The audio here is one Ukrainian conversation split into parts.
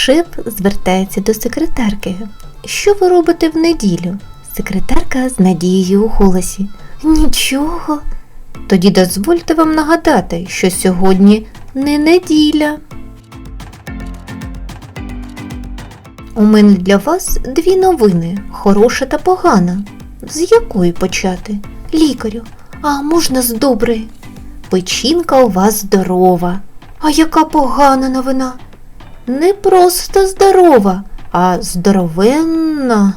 Шеф звертається до секретарки. Що ви робите в неділю? Секретарка з надією у голосі. Нічого. Тоді дозвольте вам нагадати, що сьогодні не неділя. У мене для вас дві новини хороша та погана. З якої почати? Лікарю, а можна з доброї? Печінка у вас здорова. А яка погана новина? Не просто здорова, а здоровенна.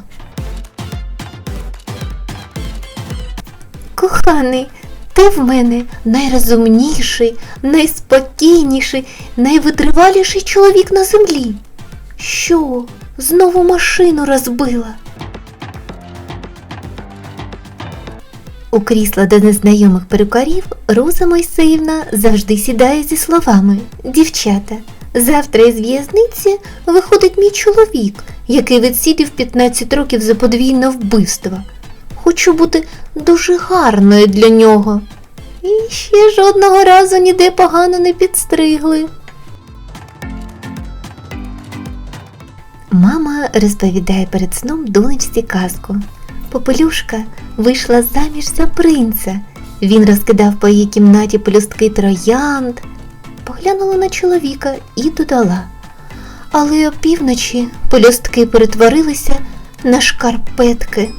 Коханий, ти в мене найрозумніший, найспокійніший, найвитриваліший чоловік на землі. Що, знову машину розбила? У крісло до незнайомих перукарів Роза Мойсеївна завжди сідає зі словами Дівчата, завтра із в'язниці виходить мій чоловік, який відсидів 15 років за подвійне вбивство. Хочу бути дуже гарною для нього. І ще жодного разу ніде погано не підстригли. Мама розповідає перед сном донечці казку. Попелюшка вийшла заміж за принца. Він розкидав по її кімнаті пелюстки троянд, поглянула на чоловіка і додала. Але опівночі пелюстки перетворилися на шкарпетки.